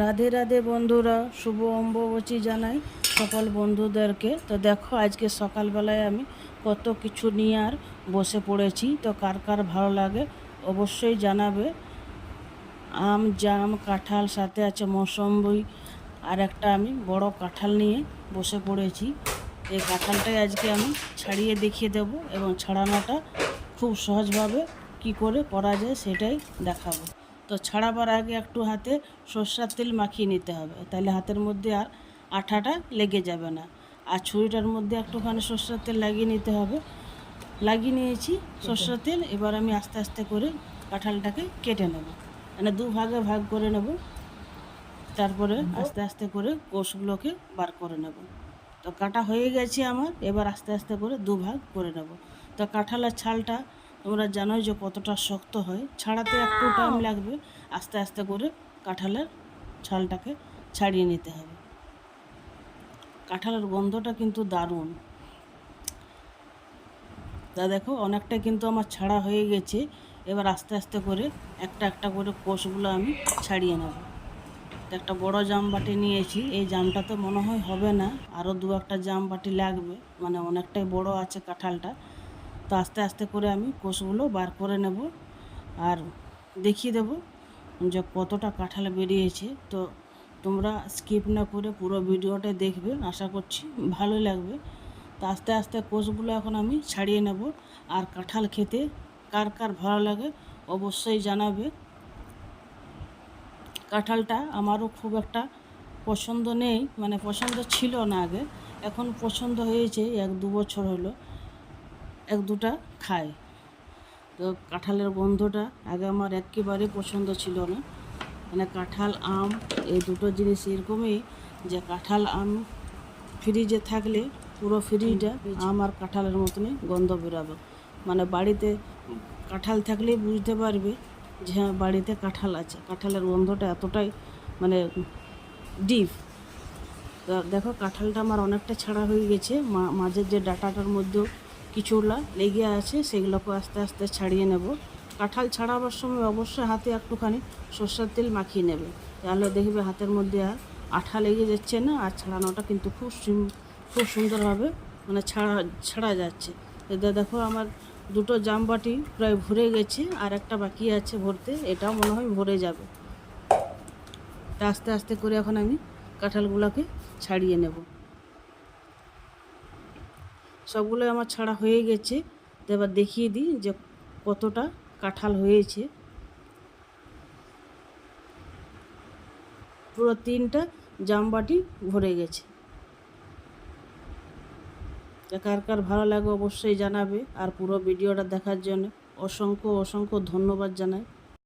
রাধে রাধে বন্ধুরা, শুভ অম্বুবচী জানাই সকল বন্ধুদেরকে। তো দেখো, আজকে সকালবেলায় আমি কত কিছু নিয়ে আর বসে পড়েছি। তো কার কার ভালো লাগে অবশ্যই জানাবে। আম, জাম, কাঁঠাল, সাথে আছে মৌসম্বি, আর একটা আমি বড় কাঁঠাল নিয়ে বসে পড়েছি। এই কাঁঠালটাই আজকে আমি ছাড়িয়ে দেখিয়ে দেব এবং ছাড়ানোটা খুব সহজভাবে কি করে করা যায় সেটাই দেখাবো। তো ছাড়াবার আগে একটু হাতে সর্ষার তেল মাখিয়ে নিতে হবে। তাহলে হাতের মধ্যে আর আঠাটা লেগে যাবে না। আর ছুরিটার মধ্যে একটুখানি সর্ষার তেল লাগিয়ে নিতে হবে। লাগিয়ে নিয়েছি সর্ষের তেল, এবার আমি আস্তে আস্তে করে কাঁঠালটাকে কেটে নেব। মানে দু ভাগে ভাগ করে নেব। তারপরে আস্তে আস্তে করে কোষগুলোকে বার করে নেব। তো কাটা হয়ে গেছে আমার, এবার আস্তে আস্তে করে দু ভাগ করে নেব। তো কাঁঠালের ছালটা তোমরা জানোই যে কতটা শক্ত হয়। ছাড়াতে একটু টাইম লাগবে। আস্তে আস্তে করে কাঁঠালের ছালটাকে ছাড়িয়ে নিতে হবে। কাঁঠালের গন্ধটা কিন্তু দারুণ। তা দেখো, অনেকটা কিন্তু আমার ছাড়া হয়ে গেছে। এবার আস্তে আস্তে করে একটা একটা করে কোষগুলো আমি ছাড়িয়ে নেব। একটা বড় জাম বাটি নিয়েছি। এই জামটা তো মনে হয় হবে না। আরও দু একটা জাম বাটি লাগবে। মানে অনেকটাই বড় আছে কাঁঠালটা। তো আস্তে আস্তে করে আমি কোষগুলো বার করে নেব আর দেখিয়ে দেব যে কতটা কাঁঠাল বেরিয়েছে। তো তোমরা স্কিপ না করে পুরো ভিডিওটা দেখবে, আশা করছি ভালো লাগবে। তো আস্তে আস্তে কোষগুলো এখন আমি ছাড়িয়ে নেব। আর কাঁঠাল খেতে কার কার ভালো লাগে অবশ্যই জানাবে। কাঁঠালটা আমারও খুব একটা পছন্দ নেই মানে পছন্দ ছিল না আগে, এখন পছন্দ হয়েছে, এক দু বছর হলো। এক দুটা খাই তো কাঁঠালের গন্ধটা আগে আমার একেবারে পছন্দ ছিল না। মানে কাঁঠাল, আম, এই দুটো জিনিস এরকমই যে কাঁঠাল, আম ফ্রিজে থাকলে পুরো ফ্রিজটা আম আর কাঁঠালের মতনই গন্ধ বেরোবে। মানে বাড়িতে কাঁঠাল থাকলেই বুঝতে পারবে যে হ্যাঁ বাড়িতে কাঁঠাল আছে। কাঁঠালের গন্ধটা এতটাই মানে ডিপ দেখো, কাঁঠালটা আমার অনেকটা ছাড়া হয়ে গেছে। মাঝের যে ডাটাটার মধ্যেও কিছুগুলা লেগে আছে, সেগুলোকে আস্তে আস্তে ছাড়িয়ে নেব। কাঁঠাল ছাড়াবার সময় অবশ্যই হাতে একটুখানি সর্ষের তেল মাখিয়ে নেবে। তাহলে দেখবে হাতের মধ্যে আর আঠা লেগে যাচ্ছে না, আর ছাড়ানোটা কিন্তু খুব খুব সুন্দরভাবে মানে ছাড়া ছাড়া যাচ্ছে। এতে দেখো আমার দুটো জামবাটি প্রায় ভরে গেছে, আর একটা বাকি আছে ভরতে, এটাও মনে হয় ভরে যাবে। আস্তে আস্তে করে এখন আমি কাঁঠালগুলোকে ছাড়িয়ে নেব। সবগুলো আমার ছাড়া হয়ে গেছে। তো এবার দেখিয়ে দিই যে কতটা কাঁঠাল হয়েছে। পুরো তিনটা জামবাটি ভরে গেছে। কার কার ভালো লাগে অবশ্যই জানাবে। আর পুরো ভিডিওটা দেখার জন্য অসংখ্য অসংখ্য ধন্যবাদ জানাই।